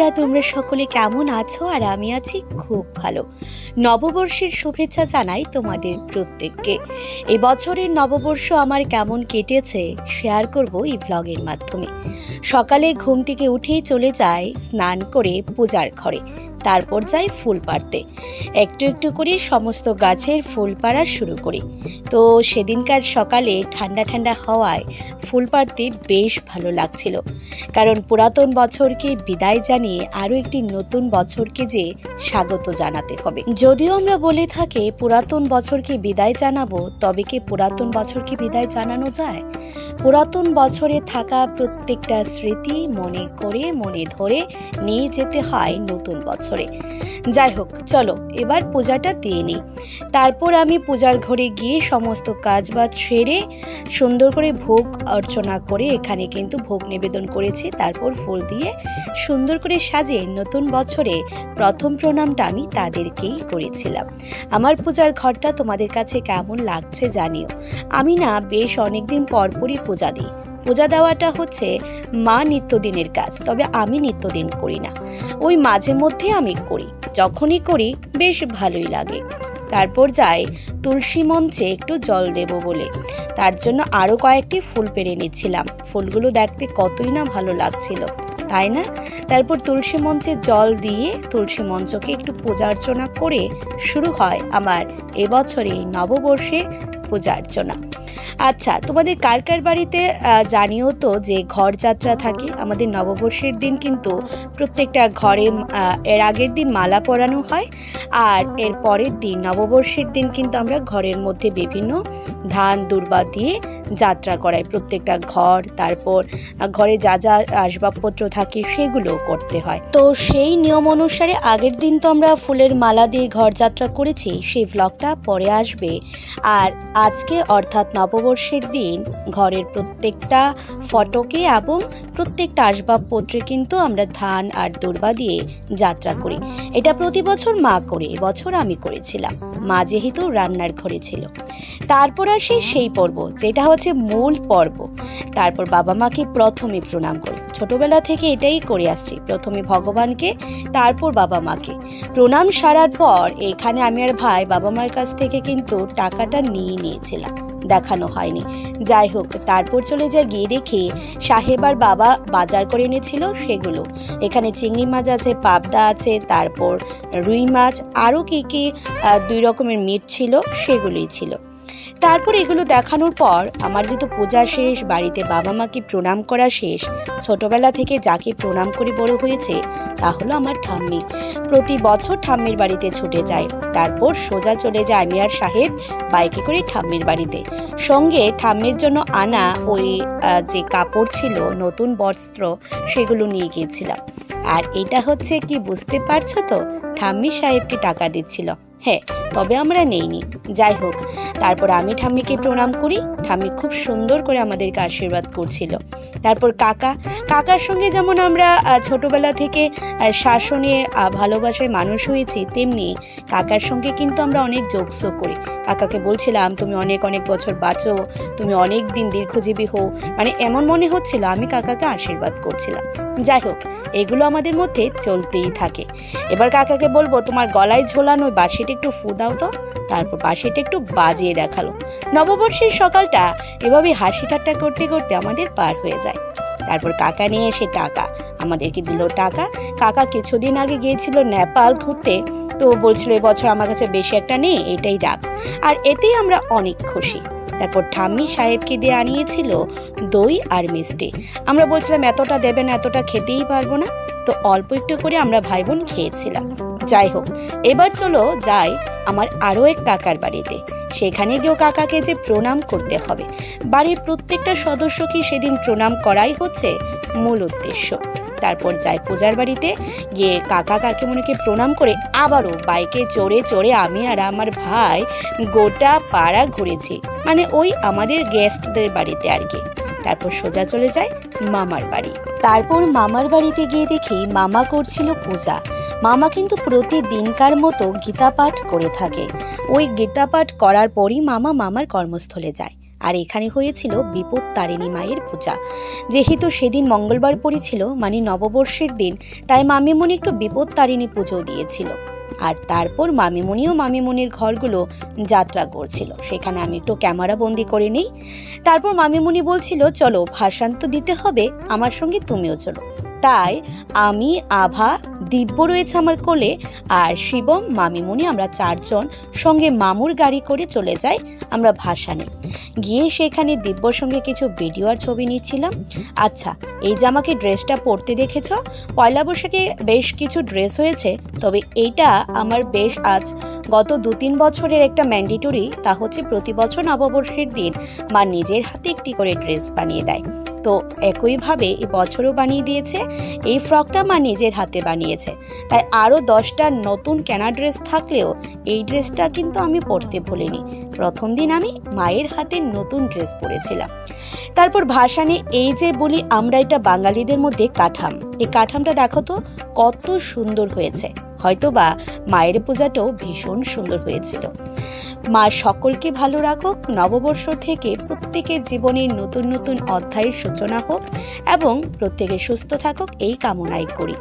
বন্ধুরা, তোমরা সকলে কেমন আছো? আর আমি আছি খুব ভালো। নববর্ষের শুভেচ্ছা জানাই তোমাদের প্রত্যেককে। এবছরের নববর্ষ আমার কেমন কেটেছে শেয়ার করব এই ব্লগের মাধ্যমে। সকালে ঘুম থেকে উঠেই চলে যায় স্নান করে পূজার ঘরে। তারপর যাই ফুল পাড়তে। একটু একটু করে সমস্ত গাছের ফুল পাড়া শুরু করি। তো সেদিনকার সকালে ঠান্ডা ঠান্ডা হওয়ায় ফুল পাড়তে বেশ ভালো লাগছিল। কারণ পুরাতন বছরকে বিদায় জানিয়ে আরও একটি নতুন বছরকে যে স্বাগত জানাতে হবে। যদিও আমরা বলে থাকি পুরাতন বছরকে বিদায় জানাব, তবে কি পুরাতন বছরকে বিদায় জানানো যায়? পুরাতন বছরে থাকা প্রত্যেকটা স্মৃতি মনে করে মনে ধরে নিয়ে যেতে হয় নতুন বছরে। যাই হোক, চলো, এবার পূজাটা দিয়ে নিই। তারপর আমি পূজার ঘরে গিয়ে সমস্ত কাজ বাজ সেরে সুন্দর করে ভোগ অর্চনা করে এখানে কিন্তু ভোগ নিবেদন করেছি। তারপর ফুল দিয়ে সুন্দর করে সাজিয়ে নতুন বছরে প্রথম প্রণামটা আমি তাদেরকেই করেছিলাম। আমার পূজার ঘরটা তোমাদের কাছে কেমন লাগছে জানিও। আমি না বেশ অনেকদিন পরপরই পূজা দিই। পূজা দেওয়াটা হচ্ছে মা নিত্যদিনের কাজ, তবে আমি নিত্যদিন করি না। ওই মাঝে মধ্যে আমি করি, যখনই করি বেশ ভালোই লাগে। তারপর যাই তুলসী মঞ্চে একটু জল দেব বলে। তার জন্য আরও কয়েকটি ফুল পেরে নিচ্ছিলাম। ফুলগুলো দেখতে কতই না ভালো লাগছিল, তাই না? তারপর তুলসী মঞ্চে জল দিয়ে তুলসী মঞ্চকে একটু পূজা অর্চনা করে শুরু হয় আমার এবছরে নববর্ষে পূজা অর্চনা। আচ্ছা তোমাদের কার কার বাড়িতে জানিও তো যে ঘর যাত্রা থাকে? আমাদের নববর্ষের দিন কিন্তু প্রত্যেকটা ঘরে এর আগের দিন মালা পরানো হয় আর এর পরের দিন নববর্ষের দিন কিন্তু আমরা ঘরের মধ্যে বিভিন্ন ধান, দুর্বা দিয়ে যাত্রা করাই। প্রত্যেকটা ঘর, তারপর ঘরে যা যা আসবাবপত্র থাকে সেগুলো করতে হয়। তো সেই নিয়ম অনুসারে আগের দিন তো আমরা ফুলের মালা দিয়ে ঘর যাত্রা করেছি, সেই ব্লগটা পরে আসবে। আর আজকে অর্থাৎ নববর্ষের দিন ঘরের প্রত্যেকটা ফটকে এবং প্রত্যেকটা আসবাবপত্রে কিন্তু আমরা ধান আর দুর্বা দিয়ে যাত্রা করি। এটা প্রতি বছর মা করে এবছর আমি করেছিলাম। মা যেহেতু রান্নার ঘরে ছিল। তারপর আসে সেই পর্ব, যেটা হচ্ছে মূল পর্ব। তারপর বাবা মাকে প্রথমে প্রণাম করি। ছোটবেলা থেকে এটাই করে আসছি, প্রথমে ভগবানকে, তারপর বাবা মাকে। প্রণাম সারার পর এখানে আমি আর ভাই বাবা মার কাছ থেকে কিন্তু টাকাটা নিয়ে নিয়েছিলাম। দেখানো হয়নি। যাই হোক, তারপর চলে যায় গিয়ে দেখে সাহেবার বাবা বাজার করে এনেছিল সেগুলো। এখানে চিংড়ি মাছ আছে, পাবদা আছে, তারপর রুই মাছ, আরও কী কী দুই রকমের মিট ছিল, সেগুলোই ছিল। তারপর এগুলো দেখানোর পর আমার যেহেতু পূজা শেষ, বাড়িতে বাবা মাকে প্রণাম করা শেষ, ছোটবেলা থেকে যাকে প্রণাম করে বড় হয়েছে, তা হলো আমার ঠাম্মি। প্রতি বছর ঠাম্মির বাড়িতে ছুটে যায়। তারপর সোজা চলে যায় আমি আর সাহেব বাইকে করে ঠাম্মির বাড়িতে। সঙ্গে ঠাম্মির জন্য আনা ওই যে কাপড় ছিল, নতুন বস্ত্র, সেগুলো নিয়ে গিয়েছিলাম। আর এটা হচ্ছে কি বুঝতে পারছ তো? ঠাম্মি সাহেবকে টাকা দিচ্ছিল। হ্যাঁ তবে আমরা নেইনি। যাই হোক, তারপর আমি ঠাম্মিকে প্রণাম করি। ঠাম্মি খুব সুন্দর করে আমাদেরকে আশীর্বাদ করছিল। তারপর কাকা, কাকার সঙ্গে যেমন আমরা ছোটবেলা থেকে শাসনে ভালোবাসায় মানুষ হয়েছি, তেমনি কাকার সঙ্গে কিন্তু আমরা অনেক যোগসো করি। কাকাকে বলছিলাম, তুমি অনেক অনেক বছর বাঁচো, তুমি অনেক দিন দীর্ঘজীবী হও। মানে এমন মনে হচ্ছিল, আমি কাকাকে আশীর্বাদ করছিলাম। যাই হোক, এগুলো আমাদের মধ্যে চলতেই থাকে। এবার কাকাকে বলব, তোমার গলায় ঝোলানো বাঁশিটা একটু ফু দাও তো। তারপর বাঁশিটা একটু বাজিয়ে দেখাল। নববর্ষের সকালটা এভাবে হাসি ঠাট্টা করতে করতে আমাদের পার হয়ে যায়। তারপর কাকা নিয়ে এসে টাকা। আমাদেরকে দিল টাকা। কাকা কিছুদিন আগে গিয়েছিল নেপাল ঘুরতে। তো বলছিল, এবছর আমার কাছে বেশি একটা নেই এটাই রাখ। আর এতেই আমরা অনেক খুশি। তারপর ঠাম্মি সাহেবকে দিয়ে আনিয়েছিল দই আর মিষ্টি। আমরা বলছিলাম, এতটা দেবেন এতটা খেতেই পারব না। তো অল্প একটু করে আমরা ভাই বোন খেয়েছিলাম। যাই হোক এবার চলো যাই আমার আরও এক কাকার বাড়িতে। সেখানে গিয়েও কাকাকে যে প্রণাম করতে হবে। বাড়ির প্রত্যেকটা সদস্যকে সেদিন প্রণাম করাই হচ্ছে মূল উদ্দেশ্য। তারপর যাই পূজার বাড়িতে, গিয়ে কাকা কাকিমণিকে প্রণাম করে আবারও বাইকে চড়ে চড়ে আমি আর আমার ভাই গোটা পাড়া ঘুরেছি। মানে ওই আমাদের গেস্টদের বাড়িতে আর কি। তারপর সোজা চলে যায় মামার বাড়ি। তারপর মামার বাড়িতে গিয়ে দেখি মামা করছিল পূজা। মামা কিন্তু প্রতিদিনকার মতো গীতা পাঠ করে থাকে। ওই গীতা পাঠ করার পরই মামা মামার কর্মস্থলে যায়। আর এখানে হয়েছিল বিপদ তারিণী মায়ের পূজা। যেহেতু সেদিন মঙ্গলবার পড়েছিল মানে নববর্ষের দিন, তাই মামিমণি একটু বিপদ তারিণী পুজো দিয়েছিল। আর তারপর মামিমণি ও মামিমণির ঘরগুলো যাত্রা করছিল। সেখানে আমি একটু ক্যামেরা বন্দি করে নিই। তারপর মামিমণি বলছিল, চলো, ভাসান তো দিতে হবে, আমার সঙ্গে তুমিও চলো। তাই আমি, আভা, দিব্য রয়েছে আমার কোলে আর শিবম, মামিমণি আমরা চারজন সঙ্গে মামুর গাড়ি করে চলে যাই আমরা ভাসানে। গিয়ে সেখানে দিব্যর সঙ্গে কিছু ভিডিও আর ছবি নিচ্ছিলাম। আচ্ছা এই যে আমাকে ড্রেসটা পরতে দেখেছ, পয়লা বৈশাখে বেশ কিছু ড্রেস হয়েছে, তবে এইটা আমার বেশ আজ। গত দু তিন বছরের একটা ম্যান্ডেটরি তা হচ্ছে প্রতি বছর নববর্ষের দিন মা নিজের হাতে একটি করে ড্রেস বানিয়ে দেয়। তো একইভাবে এই বছরও বানিয়ে দিয়েছে, এই ফ্রকটা মা নিজের হাতে বানিয়েছে। তাই আরও দশটা নতুন কেনা ড্রেস থাকলেও এই ড্রেসটা কিন্তু আমি পরতে ভুলিনি। প্রথম দিন আমি মায়ের হাতে নতুন ড্রেস পরেছিলাম। তারপর ভাসানে এই যে বলি আমরা এটা বাঙালিদের মধ্যে কাঠাম। এই কাঠামটা দেখো তো, কত সুন্দর হয়েছে। হয়তো বা মায়ের পূজাটাও ভীষণ সুন্দর হয়েছিল। মা সকলকে ভালো রাখুক। নববর্ষ থেকে প্রত্যেকের জীবনে নতুন নতুন অধ্যায়ের সূচনা হোক এবং প্রত্যেকে সুস্থ থাকুক, এই কামনাই করি।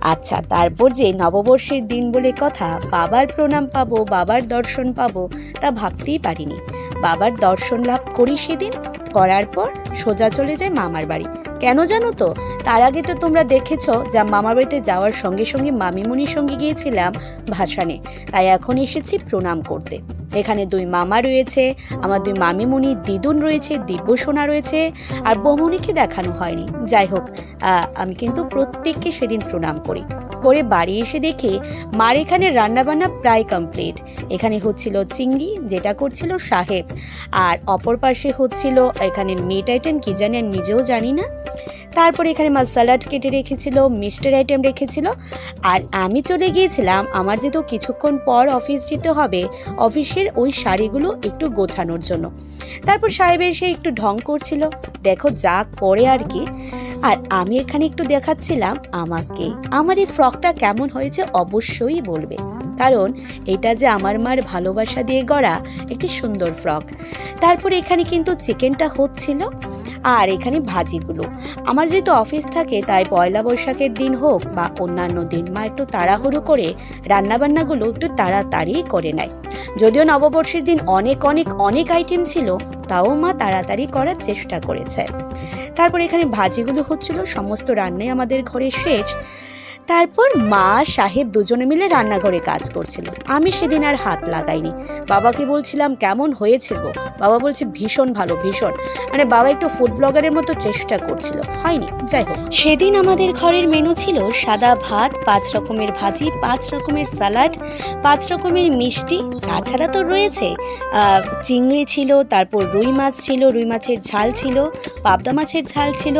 আচ্ছা তারপর যে নববর্ষের দিন বলে কথা, বাবার প্রণাম পাবো, বাবার দর্শন পাবো, তা ভাবতেই পারিনি। বাবার দর্শন লাভ করি সেদিন, করার পর সোজা চলে যায় মামার বাড়ি। কেন জানো তো? তার আগে তো তোমরা দেখেছ যা মামার বাড়িতে যাওয়ার সঙ্গে সঙ্গে মামিমণির সঙ্গে গিয়েছিলাম ভাসানে। তাই এখন এসেছি প্রণাম করতে। এখানে দুই মামা রয়েছে, আমার দুই মামিমণি দিদুন রয়েছে দিব্য সোনা রয়েছে, আর বমনিকে দেখানো হয়নি। যাই হোক আমি কিন্তু প্রত্যেককে সেদিন প্রণাম করি। করে বাড়ি এসে দেখে মার এখানে রান্নাবান্না প্রায় কমপ্লিট। এখানে হচ্ছিল চিংড়ি, যেটা করছিল সাহেব। আর অপর পাশে হচ্ছিল এখানে মিট আইটেম কি জানি আমি নিজেও জানি না। তারপর এখানে মা স্যালাড কেটে রেখেছিল, মিষ্টির আইটেম রেখেছিল। আর আমি চলে গিয়েছিলাম, আমার যেহেতু কিছুক্ষণ পর অফিস যেতে হবে, অফিসের ওই শাড়িগুলো একটু গোছানোর জন্য। তারপর সাহেব এসে একটু ঢং করছিল। দেখো যা করে আর কি। আর আমি এখানে একটু দেখাচ্ছিলাম আমাকে। আমার এই ফ্রকটা কেমন হয়েছে অবশ্যই বলবে। কারণ এটা যে আমার মার ভালোবাসা দিয়ে গড়া একটি সুন্দর ফ্রক। তারপর এখানে কিন্তু চিকেনটা হচ্ছিল আর এখানে ভাজিগুলো। আমার যেহেতু অফিস থাকে, তাই পয়লা বৈশাখের দিন হোক বা অন্যান্য দিন, মা একটু তাড়াহুড়ো করে রান্নাবান্নাগুলো একটু তাড়াতাড়ি করে নেয়। যদিও নববর্ষের দিন অনেক অনেক অনেক আইটেম ছিল, তাও মা তাড়াতাড়ি করার চেষ্টা করেছে। তারপর এখানে ভাজিগুলো হচ্ছিল সমস্ত রান্নাই আমাদের ঘরে শেষ। তারপর মা সাহেব দুজনে মিলে রান্নাঘরে কাজ করছিল। আমি সেদিন আর হাত লাগাইনি। বাবাকে বলছিলাম, কেমন হয়েছে গো? বাবা বলছে, ভীষণ ভালো, ভীষণ। মানে বাবা একটু ফুড ব্লগারের মতো চেষ্টা করছিল। হয়নি, যাই হোক। সেদিন আমাদের ঘরের মেনু ছিল সাদা ভাত, পাঁচ রকমের ভাজি, পাঁচ রকমের স্যালাড পাঁচ রকমের মিষ্টি। তাছাড়া তো রয়েছে চিংড়ি ছিল, তারপর রুই মাছ ছিল, রুই মাছের ঝাল ছিল, পাবদা মাছের ঝাল ছিল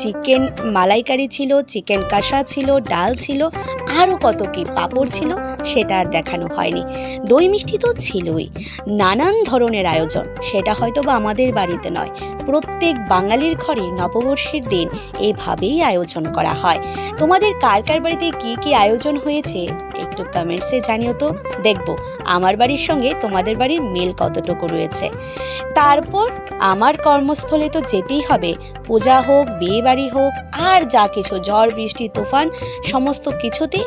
চিকেন মালাইকারি ছিল, চিকেন কষা ছিল ডাল ছিল আরও কত কি পাঁপড় ছিল সেটা আর দেখানো হয়নি। দই মিষ্টি তো ছিলই। নানান ধরনের আয়োজন, সেটা হয়তো বা আমাদের বাড়িতে নয়। প্রত্যেক বাঙালির ঘরে নববর্ষের দিন এভাবেই আয়োজন করা হয়। তোমাদের কার কার বাড়িতে কি কি আয়োজন হয়েছে একটু কমেন্টসে জানিও তো। দেখব, আমার বাড়ির সঙ্গে তোমাদের বাড়ির মিল কতটুকু রয়েছে। তারপর আমার কর্মস্থলে তো যেতেই হবে। পূজা হোক বিয়ে বাড়ি হোক, আর যা কিছু ঝড়, বৃষ্টি, তুফান, সমস্ত কিছুতেই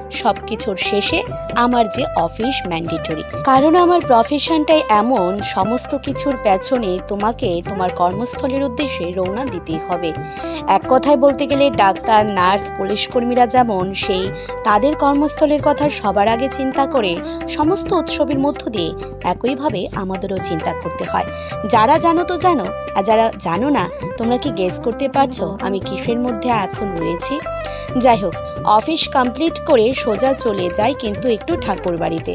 সব কিছুর শেষে আমার যে অফিস ম্যান্ডেটরি কারণ আমার প্রফেশনটাই এমন, সমস্ত কিছুর পেছনে তোমাকে তোমার কর্মস্থলের উদ্দেশ্যে রওনা দিতেই হবে। এক কথায় বলতে গেলে ডাক্তার, নার্স, পুলিশ কর্মীরা যেমন সেই, তাদের কর্মস্থলের কথা সবার আগে চিন্তা করে সমস্ত উৎসবের মধ্য দিয়ে একইভাবে আমাদেরও চিন্তা করতে হয়। যারা জানো তো জানো, আর যারা জানো না, তোমরা কি গেস করতে পারছ আমি কিসের মধ্যে এখন রয়েছি? যাই হোক অফিস কমপ্লিট করে সোজা চলে যাই কিন্তু একটু ঠাকুর বাড়িতে।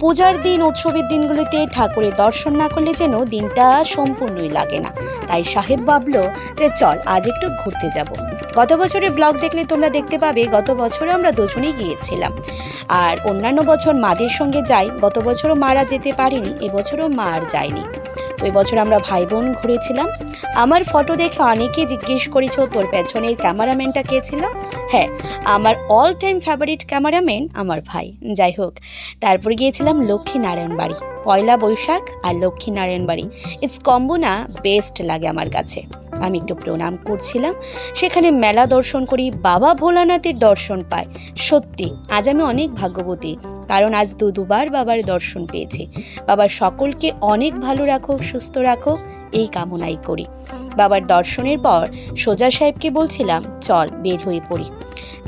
পূজার দিন, উৎসবের দিনগুলিতে ঠাকুরের দর্শন না করলে যেন দিনটা সম্পূর্ণই লাগে না। তাই সাহেব ভাবলো যে চল, আজ একটু ঘুরতে যাব। গত বছরের ব্লগ দেখলে তোমরা দেখতে পাবে, গত বছরে আমরা দুজনেই গিয়েছিলাম। আর অন্যান্য বছর মাদের সঙ্গে যাই, গত বছরও মারা যেতে পারেনি, এবছরও মা আর যায়নি। তো এবছর আমরা ভাই বোন ঘুরেছিলাম। আমার ফটো দেখে অনেকে জিজ্ঞেস করেছ, তোর পেছনের ক্যামেরাম্যানটা কে ছিল? হ্যাঁ আমার অল টাইম ফেভারিট ক্যামেরাম্যান আমার ভাই। যাই হোক, তারপর গিয়েছিলাম লক্ষ্মীনারায়ণ বাড়ি পয়লা বৈশাখ আর লক্ষ্মীনারায়ণ বাড়ি ইটস কম্বো না বেস্ট লাগে আমার কাছে। আমি একটু প্রণাম করছিলাম। সেখানে মেলা দর্শন করি, বাবা ভোলানাথের দর্শন পাই। সত্যি, আজ আমি অনেক ভাগ্যবতী। কারণ আজ দু দুবার বাবার দর্শন পেয়েছে। বাবার সকলকে অনেক ভালো রাখো, সুস্থ রাখো, এই কামনাই করি। বাবার দর্শনের পর সোজা সাহেবকে বলছিলাম, চল, বের হয়ে পড়ি।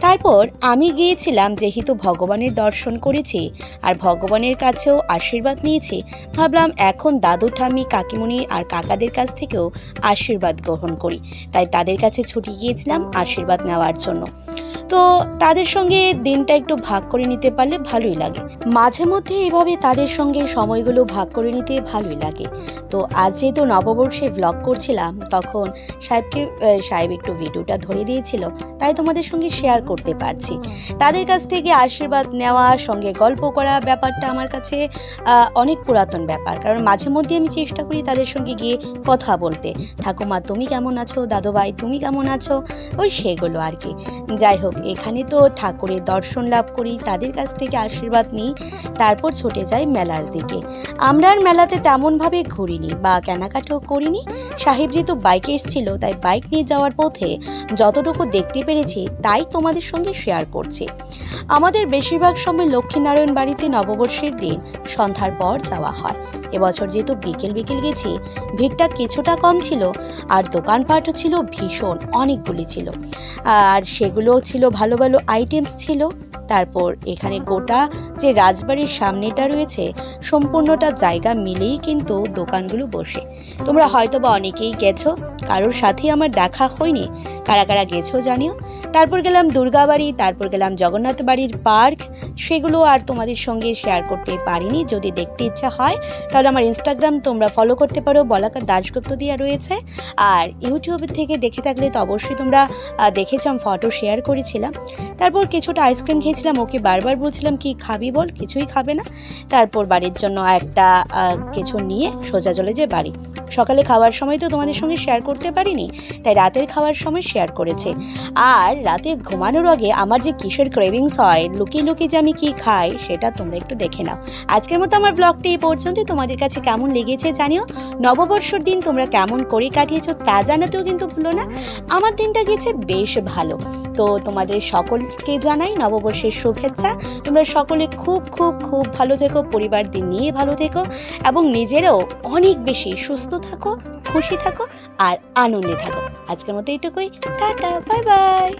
তারপর আমি গিয়েছিলাম যেহেতু ভগবানের দর্শন করেছি আর ভগবানের কাছেও আশীর্বাদ নিয়েছি, ভাবলাম এখন দাদু, ঠাম্মি, কাকিমণি আর কাকাদের কাছ থেকেও আশীর্বাদ গ্রহণ করি। তাই তাদের কাছে ছুটি গিয়েছিলাম আশীর্বাদ নেওয়ার জন্য। তো তাদের সঙ্গে দিনটা একটু ভাগ করে নিতে পারলে ভালোই লাগে মাঝে মধ্যে এভাবে তাদের সঙ্গে সময়গুলো ভাগ করে নিতে ভালোই লাগে। তো আজ যেহেতু নববর্ষে ব্লগ করছিলাম, তখন সাহেবকে সাহেব একটু ভিডিওটা ধরে দিয়েছিল, তাই তোমাদের সঙ্গে শেয়ার করতে পারছি। তাদের কাছ থেকে আশীর্বাদ নেওয়া সঙ্গে গল্প করা ব্যাপারটা আমার কাছে অনেক পুরাতন ব্যাপার। কারণ মাঝে মধ্যে আমি চেষ্টা করি তাদের সঙ্গে গিয়ে কথা বলতে। ঠাকুমা, তুমি কেমন আছো? দাদু ভাই তুমি কেমন আছো? ওই সেগুলো আর কি। যাই হোক, এখানে তো ঠাকুরের দর্শন লাভ করি, তাদের কাছ থেকে আশীর্বাদ নিই, তারপর ছুটে যাই মেলার দিকে। আমরা আর মেলাতে তেমনভাবে ঘুরিনি বা কেনাকাটাও করিনি। সাহেব যেহেতু বাইকে এসেছিল, তাই বাইক নিয়ে যাওয়ার পথে যতটুকু দেখতে পেরেছি, তাই তোমাদের সঙ্গে শেয়ার করছি। আমাদের বেশিরভাগ সময় লক্ষ্মীনারায়ণ বাড়িতে নববর্ষের দিন সন্ধ্যার পর যাওয়া হয়। এবছর যেহেতু বিকেল বিকেল গেছি, ভিড়টা কিছুটা কম ছিল, আর দোকানপাটও ছিল ভীষণ, অনেকগুলি ছিল। আর সেগুলো ছিল ভালো ভালো আইটেমস ছিল। তারপর এখানে গোটা যে রাজবাড়ির সামনেটা রয়েছে, সম্পূর্ণটা জায়গা মিলেই কিন্তু দোকানগুলো বসে। তোমরা হয়তো বা অনেকেই গেছো, কারোর সাথেই আমার দেখা হয়নি। কারা কারা গেছো জানিও। তারপর গেলাম দুর্গাবাড়ি তারপর গেলাম জগন্নাথ বাড়ির পার্ক। সেগুলো আর তোমাদের সঙ্গে শেয়ার করতে পারিনি। যদি দেখতে ইচ্ছা হয় তাহলে আমার ইনস্টাগ্রাম তোমরা ফলো করতে পারো। বলাকার দাশগুপ্ত দিয়া রয়েছে। আর ইউটিউব থেকে দেখে থাকলে তো অবশ্যই তোমরা আহ, দেখেছ আমি ফটো শেয়ার করেছিলাম। তারপর কিছুটা আইসক্রিম খেয়েছিলাম। ওকে বারবার বলছিলাম কি খাবি বল? কিছুই খাবে না। তারপর বাড়ির জন্য একটা কিছু নিয়ে সোজা চলে যে বাড়ি। সকালে খাওয়ার সময় তো তোমাদের সঙ্গে শেয়ার করতে পারিনি তাই রাতের খাওয়ার সময় শেয়ার করেছে। আর রাতে ঘুমানোর আগে আমার যে কিসের ক্রেভিংস হয়, লুকিয়ে লুকিয়ে যে আমি কি খাই, সেটা তোমরা একটু দেখে নাও। আজকের মতো আমার ব্লগটি এই পর্যন্ত তোমাদের কাছে কেমন লেগেছে জানিও। নববর্ষর দিন তোমরা কেমন করে কাটিয়েছো তা জানাতেও কিন্তু ভুলো না। আমার দিনটা গেছে বেশ ভালো। তো তোমাদের সকলকে জানাই নববর্ষের শুভেচ্ছা। তোমরা সকলে খুব খুব খুব ভালো থেকো, পরিবার দিন নিয়ে ভালো থেকো এবং নিজেরাও অনেক বেশি সুস্থ থাকো। খুশি থাকো আর আনন্দে থাকো। আজকের মতো এইটুকুই। Tata bye bye.